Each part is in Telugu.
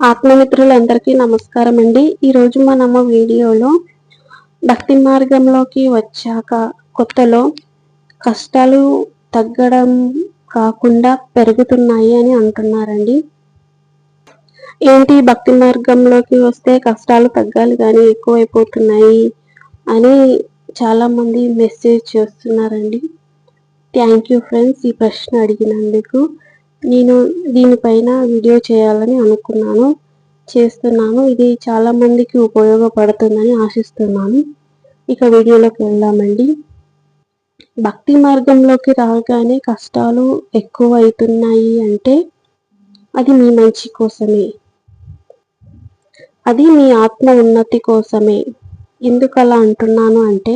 ఆత్మమిత్రులందరికీ నమస్కారం అండి ఈరోజు మనము వీడియోలో భక్తి మార్గంలోకి వచ్చాక కొత్తలో కష్టాలు తగ్గడం కాకుండా పెరుగుతున్నాయి అని అంటున్నారండి. ఏంటి భక్తి మార్గంలోకి వస్తే కష్టాలు తగ్గాలి కానీ ఎక్కువైపోతున్నాయి అని చాలామంది మెసేజ్ చేస్తున్నారండి. థ్యాంక్ యూ ఫ్రెండ్స్ ఈ ప్రశ్న అడిగినందుకు. నేను దీనిపైన వీడియో చేయాలని అనుకున్నాను చేస్తున్నాను. ఇది చాలామందికి ఉపయోగపడుతుందని ఆశిస్తున్నాను. ఇక వీడియోలోకి వెళ్దామండి. భక్తి మార్గంలోకి రాగానే కష్టాలు ఎక్కువ అవుతున్నాయి అంటే అది మీ మంచి కోసమే. అది మీ ఆత్మ ఉన్నతి కోసమే. ఎందుకు అలా అంటున్నాను అంటే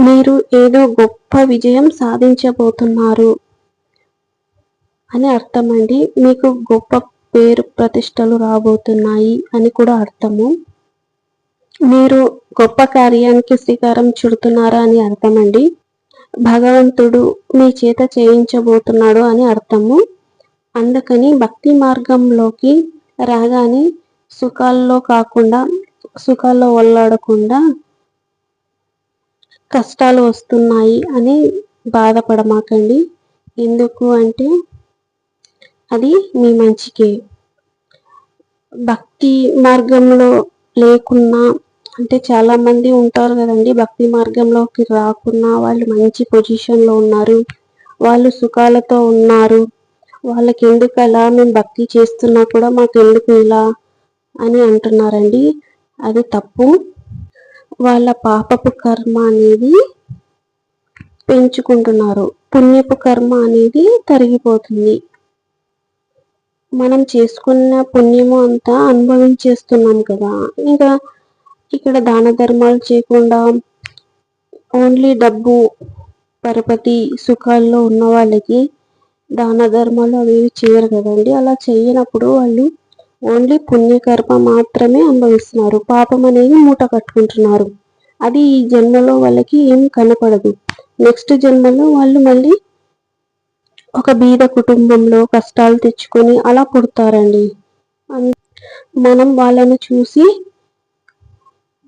మీరు ఏదో గొప్ప విజయం సాధించబోతున్నారు. అని అర్థం అండి మీకు గొప్ప పేరు ప్రతిష్టలు రాబోతున్నాయి అని కూడా అర్థము. మీరు గొప్ప కార్యానికి శ్రీకారం చుడుతున్నారా అని అర్థమండి. భగవంతుడు మీ చేత చేయించబోతున్నాడు అని అర్థము. అందుకని భక్తి మార్గంలోకి రాగానే సుఖాల్లో కాకుండా సుఖాల్లో ఒళ్ళాడకుండా కష్టాలు వస్తున్నాయి అని బాధపడమాకండి. ఎందుకు అంటే అది మీ మంచికే. భక్తి మార్గంలో లేకున్నా అంటే చాలా మంది ఉంటారు కదండి భక్తి మార్గంలోకి రాకున్నా వాళ్ళు మంచి పొజిషన్లో ఉన్నారు వాళ్ళు సుఖాలతో ఉన్నారు వాళ్ళకి ఎందుకు అలా మేము భక్తి చేస్తున్నా కూడా మాకు ఎందుకు ఇలా అని అంటున్నారండి. అది తప్పు. వాళ్ళ పాపపు కర్మ అనేది పెంచుకుంటున్నారు. పుణ్యపు కర్మ అనేది తరిగిపోతుంది. మనం చేసుకున్న పుణ్యము అంతా అనుభవించేస్తున్నాం కదా. ఇంకా ఇక్కడ దాన ధర్మాలు చేయకుండా ఓన్లీ డబ్బు పరపతి సుఖాల్లో ఉన్న వాళ్ళకి దాన ధర్మాలు అవి చేయరు కదండి. అలా చేయనప్పుడు వాళ్ళు ఓన్లీ పుణ్యకర్మ మాత్రమే అనుభవిస్తున్నారు. పాపం అనేది మూట కట్టుకుంటున్నారు. అది ఈ జన్మలో వాళ్ళకి ఏం కనపడదు. నెక్స్ట్ జన్మలో వాళ్ళు మళ్ళీ ఒక బీద కుటుంబంలో కష్టాలు తెచ్చుకొని అలా పుడతారండి. మనం వాళ్ళని చూసి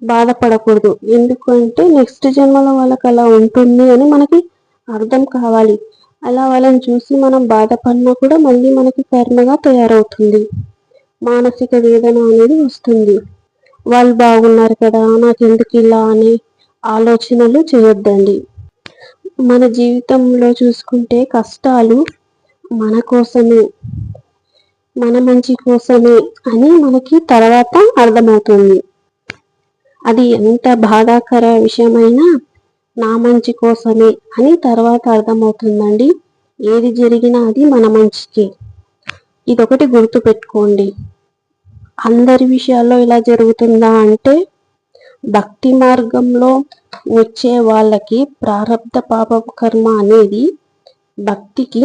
బాధపడకూడదు. ఎందుకంటే నెక్స్ట్ జన్మలో వాళ్ళకి అలా ఉంటుంది అని మనకి అర్థం కావాలి. అలా వాళ్ళని చూసి మనం బాధపడినా కూడా మళ్ళీ మనకి కర్మగా తయారవుతుంది. మానసిక వేదన అనేది వస్తుంది. వాళ్ళు బాగున్నారు కదా నాకు ఎందుకు ఇలా అని ఆలోచనలు చేయొద్దండి. మన జీవితంలో చూసుకుంటే కష్టాలు మన కోసమే మన మంచి కోసమే అని మనకి తర్వాత అర్థమవుతుంది. అది ఎంత బాధాకర విషయమైనా నా మంచి కోసమే అని తర్వాత అర్థమవుతుందండి. ఏది జరిగినా అది మన మంచికి. ఇదొకటి గుర్తు పెట్టుకోండి అందరి విషయాల్లో ఇలా జరుగుతుందా అంటే భక్తి మార్గంలో వచ్చే వాళ్ళకి ప్రారంధ పాప కర్మ అనేది భక్తికి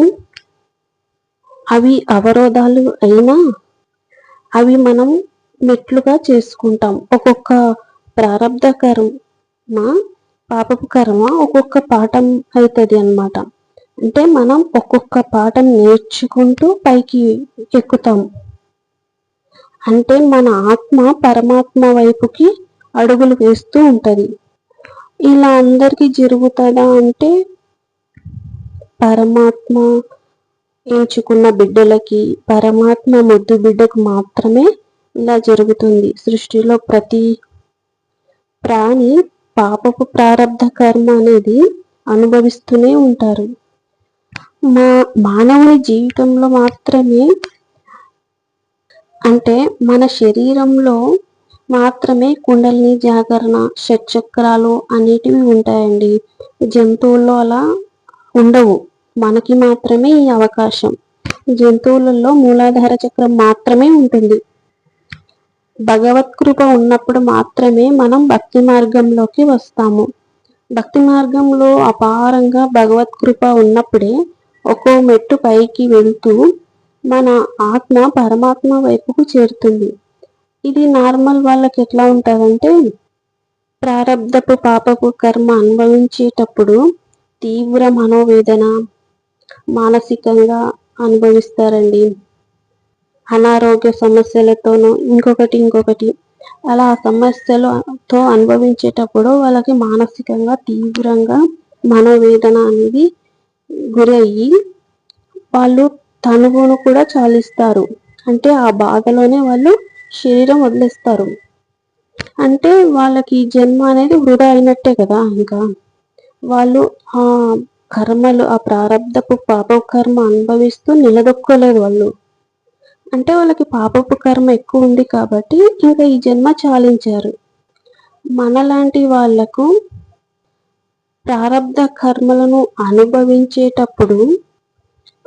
అవి అవరోధాలు అయినా అవి మనం మెట్లుగా చేసుకుంటాం. ఒక్కొక్క ప్రారంధ కర్మ పాపపు కర్మ ఒక్కొక్క పాఠం అవుతుంది అనమాట అంటే మనం ఒక్కొక్క పాఠం నేర్చుకుంటూ పైకి ఎక్కుతాం. అంటే మన ఆత్మ పరమాత్మ వైపుకి అడుగులు వేస్తూ ఉంటుంది. ఇలా అందరికీ జరుగుతుందా అంటే పరమాత్మ ఎంచుకున్న బిడ్డలకి పరమాత్మ ముద్దు బిడ్డకు మాత్రమే ఇలా జరుగుతుంది. సృష్టిలో ప్రతి ప్రాణి పాపపు ప్రారంధ కర్మ అనేది అనుభవిస్తూనే ఉంటారు. మా మానవుని జీవితంలో మాత్రమే అంటే మన శరీరంలో మాత్రమే కుండలిని జాగరణ షట్చక్రాలు అనేటివి ఉంటాయండి. జంతువుల్లో అలా ఉండవు. మనకి మాత్రమే ఈ అవకాశం. జంతువులలో మూలాధార చక్రం మాత్రమే ఉంటుంది. భగవత్ కృప ఉన్నప్పుడు మాత్రమే మనం భక్తి మార్గంలోకి వస్తాము. భక్తి మార్గంలో అపారంగా భగవత్ కృప ఉన్నప్పుడే ఒక్కో మెట్టు పైకి వెళ్తూ మన ఆత్మ పరమాత్మ వైపుకు చేరుతుంది. ఇది నార్మల్ వాళ్ళకి ఎట్లా ఉంటుందంటే ప్రారంధపు పాపపు కర్మ అనుభవించేటప్పుడు తీవ్ర మనోవేదన మానసికంగా అనుభవిస్తారండి. అనారోగ్య సమస్యలతోనూ ఇంకొకటి ఇంకొకటి. అలా ఆ సమస్యలతో అనుభవించేటప్పుడు వాళ్ళకి మానసికంగా తీవ్రంగా మనోవేదన అనేది గురయ్యి వాళ్ళు తనువును కూడా చాలిస్తారు. అంటే ఆ బాధలోనే వాళ్ళు శరీరం వదిలేస్తారు. అంటే వాళ్ళకి జన్మ అనేది వృధా అయినట్టే కదా ఇంకా. వాళ్ళు ఆ కర్మలు ఆ ప్రారంధపు పాప కర్మ అనుభవిస్తూ నిలదొక్కలేదు వాళ్ళు. అంటే వాళ్ళకి పాపపు కర్మ ఎక్కువ ఉంది కాబట్టి ఇంకా ఈ జన్మ చాలించారు. మనలాంటి వాళ్ళకు ప్రారంధ కర్మలను అనుభవించేటప్పుడు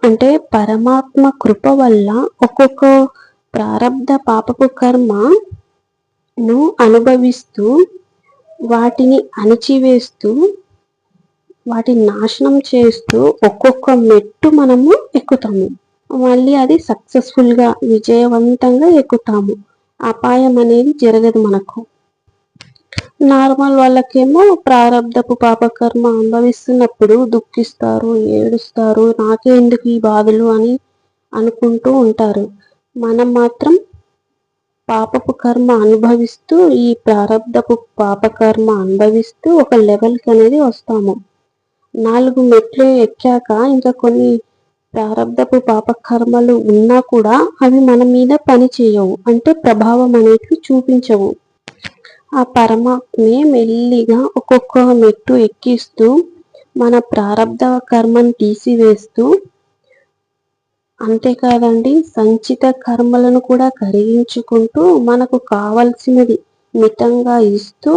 అంటే పరమాత్మ కృప వల్ల ఒక్కొక్క ప్రారంధ పాపపు కర్మను అనుభవిస్తూ వాటిని అణిచివేస్తూ వాటిని నాశనం చేస్తూ ఒక్కొక్క మెట్టు మనము ఎక్కుతాము. మళ్ళీ అది సక్సెస్ఫుల్గా విజయవంతంగా ఎక్కుతాము. అపాయం అనేది జరగదు మనకు. నార్మల్ వాళ్ళకేమో ప్రారంధపు పాపకర్మ అనుభవిస్తున్నప్పుడు దుఃఖిస్తారు ఏడుస్తారు నాకే ఎందుకు ఈ బాధలు అని అనుకుంటూ ఉంటారు. మనం మాత్రం పాపపు కర్మ అనుభవిస్తూ ఈ ప్రారంధపు పాపకర్మ అనుభవిస్తూ ఒక లెవెల్కి అనేది వస్తాము. నాలుగు మెట్లు ఎక్కాక ఇంకా కొన్ని ప్రారంధపు పాపకర్మలు ఉన్నా కూడా అవి మన మీద పని చేయవు. అంటే ప్రభావం అనేది చూపించవు. ఆ పరమాత్మే మెల్లిగా ఒక్కొక్క మెట్టు ఎక్కిస్తూ మన ప్రారంధ కర్మను తీసివేస్తూ అంతేకాదండి సంచిత కర్మలను కూడా కరిగించుకుంటూ మనకు కావలసినది మితంగా ఇస్తూ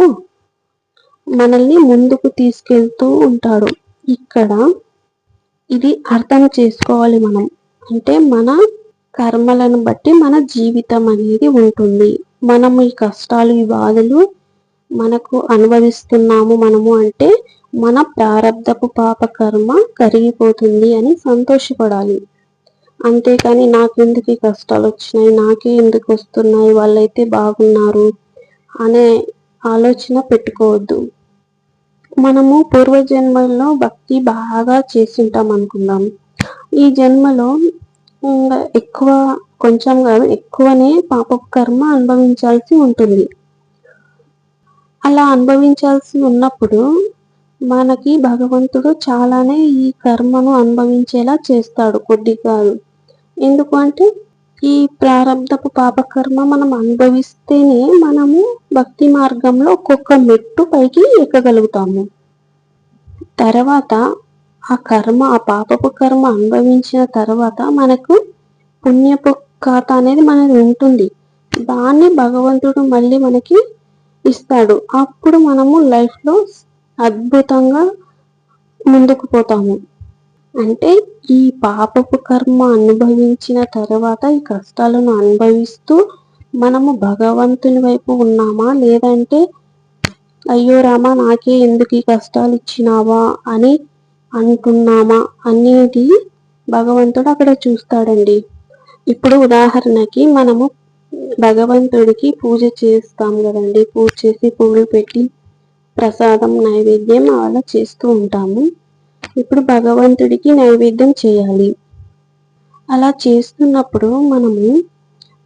మనల్ని ముందుకు తీసుకెళ్తూ ఉంటాడు. ఇక్కడ ఇది అర్థం చేసుకోవాలి మనం. అంటే మన కర్మలను బట్టి మన జీవితం అనేది ఉంటుంది. మనము ఈ కష్టాలు ఈ బాధలు మనకు అనుభవిస్తున్నాము మనము అంటే మన ప్రారంధపు పాప కర్మ కరిగిపోతుంది అని సంతోషపడాలి. అంతేకాని నాకెందుకు ఈ కష్టాలు వచ్చినాయి నాకే ఎందుకు వస్తున్నాయి? వాళ్ళైతే బాగున్నారు అనే ఆలోచన పెట్టుకోవద్దు. మనము పూర్వజన్మల్లో భక్తి బాగా చేసింటాం అనుకుందాం ఈ జన్మలో ఎక్కువ కొంచెం కాదు ఎక్కువనే పాప కర్మ అనుభవించాల్సి ఉంటుంది. అలా అనుభవించాల్సి ఉన్నప్పుడు మనకి భగవంతుడు చాలానే ఈ కర్మను అనుభవించేలా చేస్తాడు కొద్ది కాదు ఎందుకు అంటే ఈ ప్రారంధపు పాపకర్మ మనం అనుభవిస్తేనే మనము భక్తి మార్గంలో ఒక్కొక్క మెట్టు పైకి ఎక్కగలుగుతాము. తర్వాత ఆ కర్మ ఆ పాపపు కర్మ అనుభవించిన తర్వాత మనకు పుణ్యపు ఖాత అనేది మనది ఉంటుంది. దాన్ని భగవంతుడు మళ్ళీ మనకి ఇస్తాడు. అప్పుడు మనము లైఫ్లో అద్భుతంగా ముందుకు పోతాము. అంటే ఈ పాపపు కర్మ అనుభవించిన తర్వాత ఈ కష్టాలను అనుభవిస్తూ మనము భగవంతుని వైపు ఉన్నామా? లేదంటే అయ్యో రామా నాకే ఎందుకు ఈ కష్టాలు ఇచ్చినావా అని అంటున్నామా అనేది భగవంతుడు అక్కడ చూస్తాడండి. ఇప్పుడు ఉదాహరణకి మనము భగవంతుడికి పూజ చేస్తాం కదండి. పూజ చేసి పువ్వులు పెట్టి ప్రసాదం నైవేద్యం అలా చేస్తూ ఉంటాము. ఇప్పుడు భగవంతుడికి నైవేద్యం చేయాలి. అలా చేస్తున్నప్పుడు మనము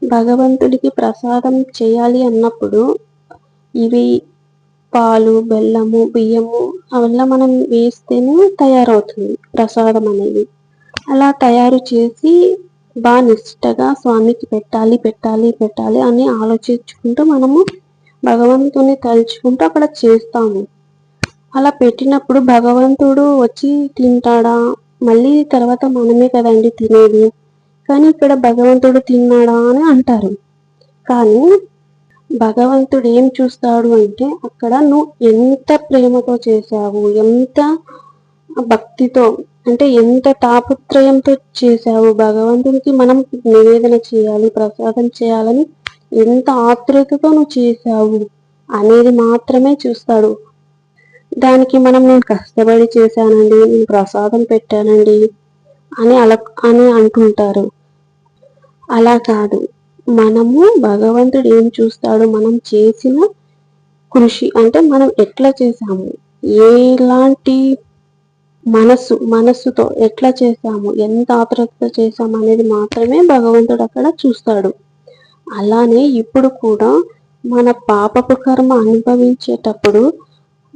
భగవంతుడికి ప్రసాదం చేయాలి అన్నప్పుడు ఇవి పాలు బెల్లము బియ్యము అవల్ల మనం వేస్తేనే తయారవుతుంది ప్రసాదం అనేది. అలా తయారు చేసి బాగా నిష్టగా స్వామికి పెట్టాలి పెట్టాలి పెట్టాలి అని ఆలోచించుకుంటూ మనము భగవంతుని తలుచుకుంటూ అక్కడ చేస్తాము. అలా పెట్టినప్పుడు భగవంతుడు వచ్చి తింటాడా? మళ్ళీ తర్వాత మనమే కదండి తినేది. కానీ ఇక్కడ భగవంతుడు తిన్నాడా అని అంటారు. కానీ భగవంతుడు ఏం చూస్తాడు అంటే అక్కడ నువ్వు ఎంత ప్రేమతో చేశావు ఎంత భక్తితో అంటే ఎంత తాపత్రయంతో చేశావు భగవంతునికి మనం నివేదన చేయాలి ప్రసాదం చేయాలని ఎంత ఆతృతతో నువ్వు చేశావు అనేది మాత్రమే చూస్తాడు. దానికి మనం నేను కష్టపడి చేశానండి నేను ప్రసాదం పెట్టానండి అని అలా అని అంటుంటారు. అలా కాదు. మనము భగవంతుడు ఏం చూస్తాడు మనం చేసిన కృషి అంటే మనం ఎట్లా చేసాము ఎలాంటి మనస్సు మనస్సుతో ఎట్లా చేసాము ఎంత ఆతృతతో చేశాము అనేది మాత్రమే భగవంతుడు అక్కడ చూస్తాడు. అలానే ఇప్పుడు కూడా మన పాపపు కర్మ అనుభవించేటప్పుడు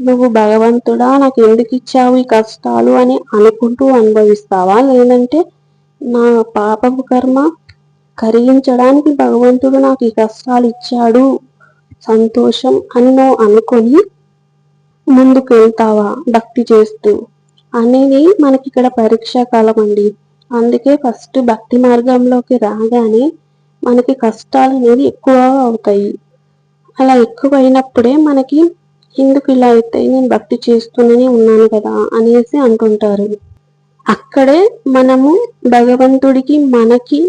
నువ్వు భగవంతుడా నాకు ఎందుకు ఇచ్చావు ఈ కష్టాలు అని అనుకుంటూ అనుభవిస్తావా? లేదంటే నా పాపపు కర్మ కరిగించడానికి భగవంతుడు నాకు ఈ కష్టాలు ఇచ్చాడు. సంతోషం అని నువ్వు అనుకొని ముందుకు వెళ్తావా భక్తి చేస్తూ? అనేది మనకి ఇక్కడ పరీక్షా కాలం అండి. అందుకే ఫస్ట్ భక్తి మార్గంలోకి రాగానే మనకి కష్టాలు అనేది ఎక్కువ అవుతాయి. అలా ఎక్కువ అయినప్పుడే మనకి ఎందుకు ఇలా అయితే నేను భక్తి చేస్తూనే ఉన్నాను కదా అనేసి అంటుంటారు. అక్కడే మనము భగవంతుడికి మనకి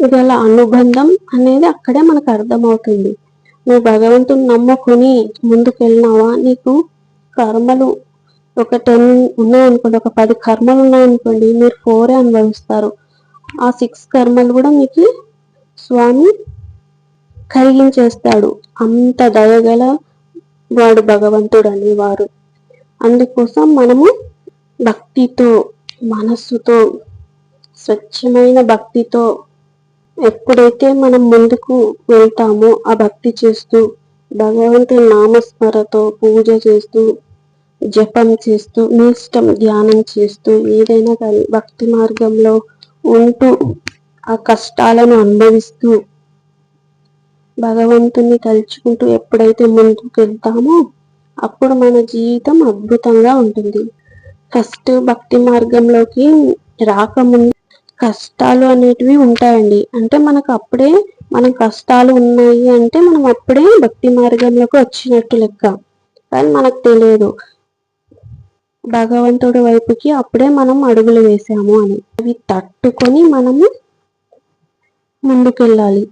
గల అనుబంధం అనేది అక్కడే మనకు అర్థమవుతుంది. నువ్వు భగవంతుని నమ్ముకొని ముందుకెళ్ళినావా? నీకు కర్మలు ఒక టెన్ ఉన్నాయనుకోండి ఒక పది కర్మలు ఉన్నాయనుకోండి మీరు ఫోరే అనుభవిస్తారు. ఆ సిక్స్ కర్మలు కూడా మీకు స్వామి కరిగించేస్తాడు అంత దయగల వాడు భగవంతుడు అనేవారు అందుకోసం మనము భక్తితో మనస్సుతో స్వచ్ఛమైన భక్తితో ఎప్పుడైతే మనం ముందుకు వెళ్తామో ఆ భక్తి చేస్తూ భగవంతుని నామస్మరతో పూజ చేస్తూ జపం చేస్తూ మీ ఇష్టం ధ్యానం చేస్తూ ఏదైనా కానీ భక్తి మార్గంలో ఉంటూ ఆ కష్టాలను అనుభవిస్తూ భగవంతుని తలుచుకుంటూ ఎప్పుడైతే ముందుకు వెళ్తామో అప్పుడు మన జీవితం అద్భుతంగా ఉంటుంది. ఫస్ట్ భక్తి మార్గంలోకి రాకముందు కష్టాలు అనేటివి ఉంటాయండి. అంటే మనకు అప్పుడే మన కష్టాలు ఉన్నాయి అంటే మనం అప్పుడే భక్తి మార్గంలోకి వచ్చినట్టు లెక్క. కానీ మనకు తెలియదు. భగవంతుడి వైపుకి అప్పుడే మనం అడుగులు వేసాము అని. అవి తట్టుకొని మనము ముందుకెళ్ళాలి.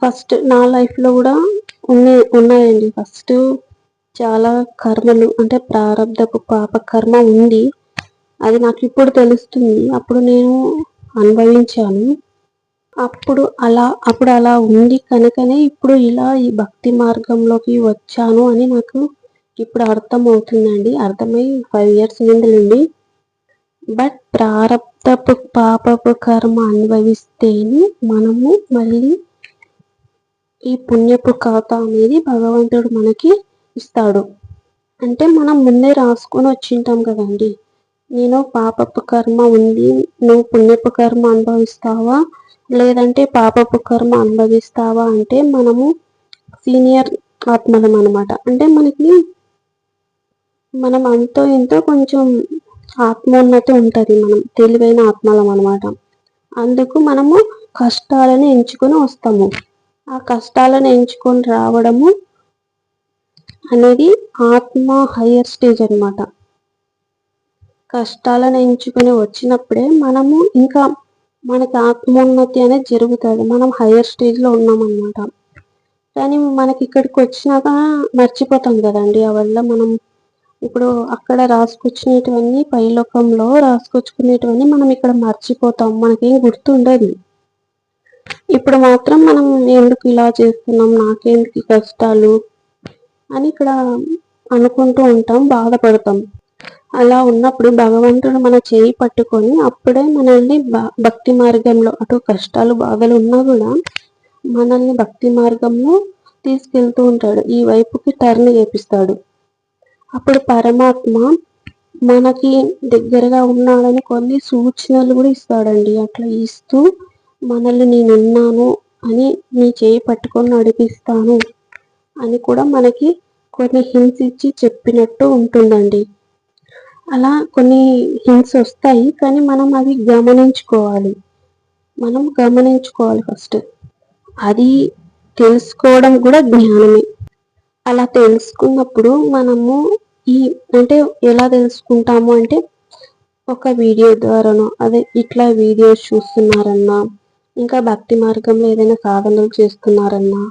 ఫస్ట్ నా లైఫ్లో కూడా ఉన్నాయి ఉన్నాయండి. ఫస్ట్ చాలా కర్మలు అంటే ప్రారంధపు పాప కర్మ ఉంది. అది నాకు ఇప్పుడు తెలుస్తుంది. అప్పుడు నేను అనుభవించాను. అప్పుడు అలా అప్పుడు అలా ఉంది కనుకనే ఇప్పుడు ఇలా ఈ భక్తి మార్గంలోకి వచ్చాను అని నాకు ఇప్పుడు అర్థం అవుతుందండి అర్థమై ఫైవ్ ఇయర్స్ నుండి బట్ ప్రారంధపు పాపపు కర్మ అనుభవిస్తేనే మనము మళ్ళీ ఈ పుణ్యపు ఖాతా అనేది భగవంతుడు మనకి ఇస్తాడు. అంటే మనం ముందే రాసుకొని వచ్చింటాం కదండి. నేను పాపపు కర్మ ఉంది నువ్వు పుణ్యపు కర్మ అనుభవిస్తావా? లేదంటే పాపపు కర్మ అనుభవిస్తావా? అంటే మనము సీనియర్ ఆత్మలం అనమాట అంటే మనకి మనం అంతో ఎంతో కొంచెం ఆత్మోన్నతి ఉంటుంది మనం తెలివైన ఆత్మలం అనమాట అందుకు మనము కష్టాలను ఎంచుకొని వస్తాము. ఆ కష్టాలను ఎంచుకొని రావడము అనేది ఆత్మ హయ్యర్ స్టేజ్ అనమాట కష్టాలను ఎంచుకొని వచ్చినప్పుడే మనము ఇంకా మనకి ఆత్మోన్నతి అనేది జరుగుతుంది. మనం హయ్యర్ స్టేజ్లో ఉన్నామన్నమాట. కానీ మనకి ఇక్కడికి వచ్చినాక మర్చిపోతాం కదండి. ఆ వల్ల మనం ఇప్పుడు అక్కడ రాసుకొచ్చినటువన్నీ పైలోకంలో రాసుకొచ్చుకునేటివన్నీ మనం ఇక్కడ మర్చిపోతాం. మనకేం గుర్తుండదు. ఇప్పుడు మాత్రం మనం ఎందుకు ఇలా చేస్తున్నాం? నాకెందుకు కష్టాలు? అని ఇక్కడ అనుకుంటూ ఉంటాం బాధపడతాం. అలా ఉన్నప్పుడు భగవంతుడు మన చేయి పట్టుకొని అప్పుడే మనల్ని భక్తి మార్గంలో అటు కష్టాలు బాధలు ఉన్నా కూడా మనల్ని భక్తి మార్గంలో తీసుకెళ్తూ ఉంటాడు. ఈ వైపుకి టర్న్ చేపిస్తాడు. అప్పుడు పరమాత్మ మనకి దగ్గరగా ఉన్నాడని కొన్ని సూచనలు కూడా ఇస్తాడండి. అట్లా ఇస్తూ మనల్ని నేనున్నాను అని నీ చేయి పట్టుకొని నడిపిస్తాను అని కూడా మనకి కొన్ని హింట్స్ ఇచ్చి చెప్పినట్టు ఉంటుందండి. అలా కొన్ని హింట్స్ వస్తాయి కానీ మనం అవి గమనించుకోవాలి. మనం గమనించుకోవాలి ఫస్ట్ అది తెలుసుకోవడం కూడా జ్ఞానమే. అలా తెలుసుకున్నప్పుడు మనము ఈ అంటే ఎలా తెలుసుకుంటాము అంటే ఒక వీడియో ద్వారానో అదే ఇట్లా వీడియోస్ చూస్తున్నారన్నా ఇంకా భక్తి మార్గంలో ఏదైనా సాధనలు చేస్తున్నారన్నా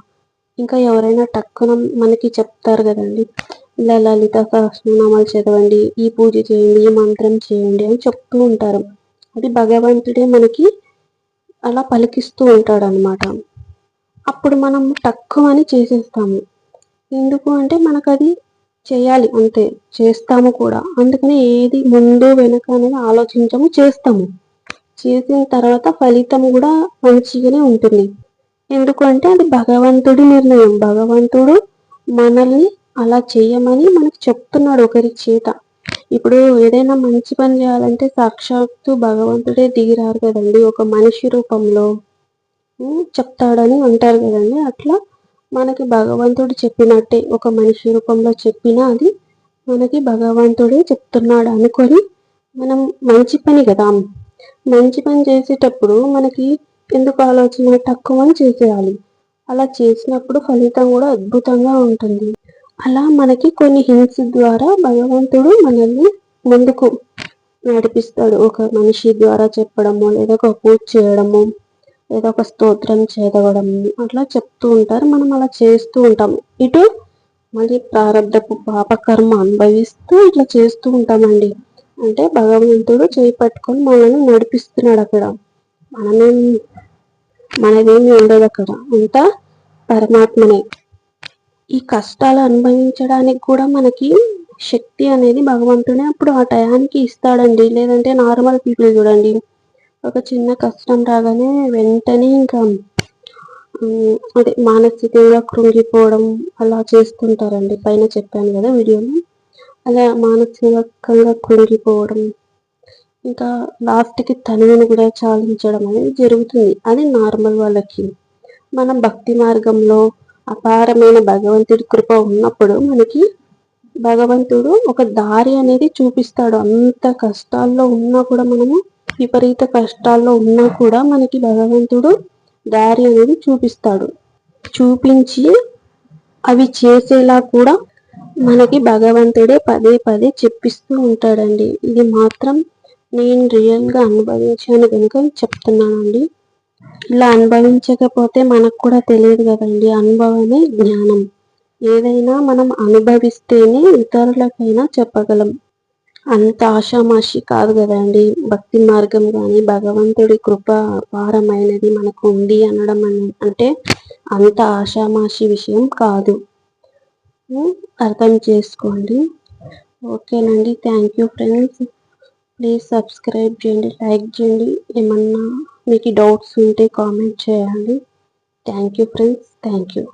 ఇంకా ఎవరైనా టక్కున మనకి చెప్తారు కదండి ఇలా లలిత సహస్రనామాలు చదవండి ఈ పూజ చేయండి ఈ మంత్రం చేయండి అని చెప్తూ ఉంటారు. అది భగవంతుడే మనకి అలా పలికిస్తూ ఉంటాడు అనమాట అప్పుడు మనం తక్కువ అని చేసేస్తాము. ఎందుకు అంటే మనకు అది చేయాలి అంతే చేస్తాము కూడా. అందుకని ఏది ముందు వెనక అనేది ఆలోచించము చేస్తాము. చేసిన తర్వాత ఫలితం కూడా మంచిగానే ఉంటుంది. ఎందుకంటే అది భగవంతుడి నిర్ణయం. భగవంతుడు మనల్ని అలా చేయమని మనకు చెప్తున్నాడు ఒకరి చేత. ఇప్పుడు ఏదైనా మంచి పని చేయాలంటే సాక్షాత్తు భగవంతుడే దిగిరారు కదండి. ఒక మనిషి రూపంలో చెప్తాడని అంటారు కదండి. అట్లా మనకి భగవంతుడు చెప్పినట్టే ఒక మనిషి రూపంలో చెప్పినా అది మనకి భగవంతుడే చెప్తున్నాడు అనుకొని మనం మంచి పని కదా. మంచి పని చేసేటప్పుడు మనకి ఎందుకు ఆలోచన తక్కువ చేసేయాలి. అలా చేసినప్పుడు ఫలితం కూడా అద్భుతంగా ఉంటుంది. అలా మనకి కొన్ని హింస ద్వారా భగవంతుడు మనల్ని ముందుకు నడిపిస్తాడు. ఒక మనిషి ద్వారా చెప్పడము లేదా ఒక పూజ చేయడము లేదా ఒక స్తోత్రం చేదవడము అట్లా చెప్తూ ఉంటారు. మనం అలా చేస్తూ ఉంటాము. ఇటు మళ్ళీ ప్రారంభపు పాపకర్మ అనుభవిస్తూ ఇట్లా చేస్తూ ఉంటామండి. అంటే భగవంతుడు చేయి పట్టుకొని మనల్ని నడిపిస్తున్నాడు అక్కడ. మనమేం మనదేమి ఉండదు అక్కడ. అంతా పరమాత్మనే. ఈ కష్టాలు అనుభవించడానికి కూడా మనకి శక్తి అనేది భగవంతుడే అప్పుడు ఆ టయానికి ఇస్తాడండి. లేదంటే నార్మల్ పీపుల్ చూడండి. ఒక చిన్న కష్టం రాగానే వెంటనే ఇంకా అదే మానసికంగా కృంగిపోవడం అలా చేస్తుంటారండి. పైన చెప్పాను కదా వీడియోలో. అలా మానసికంగా కుంగిపోవడం ఇంకా లాస్ట్కి తనువును కూడా చాలించడం అనేది జరుగుతుంది. అది నార్మల్ వాళ్ళకి. మనం భక్తి మార్గంలో అపారమైన భగవంతుడి కృప ఉన్నప్పుడు మనకి భగవంతుడు ఒక దారి అనేది చూపిస్తాడు. అంత కష్టాల్లో ఉన్నా కూడా మనము విపరీత కష్టాల్లో ఉన్నా కూడా మనకి భగవంతుడు దారి అనేది చూపిస్తాడు. చూపించి అవి చేసేలా కూడా మనకి భగవంతుడే పదే పదే చెప్పిస్తూ ఉంటాడండి. ఇది మాత్రం నేను రియల్గా అనుభవించాను కనుక చెప్తున్నానండి. ఇలా అనుభవించకపోతే మనకు కూడా తెలియదు కదండి. అనుభవమే జ్ఞానం. ఏదైనా మనం అనుభవిస్తేనే ఇతరులకైనా చెప్పగలం. అంత ఆషామాషి కాదు కదండి. భక్తి మార్గం కానీ భగవంతుడి కృప అపారమైనది మనకు ఉంది అనడం అంటే అంత ఆషామాషి విషయం కాదు. అర్థం చేసుకోండి. ఓకేనండి. Thank you friends please subscribe చేయండి లైక్ చేయండి. ఏమన్నా మీకు డౌట్స్ ఉంటే కామెంట్ చేయండి. Thank you friends thank you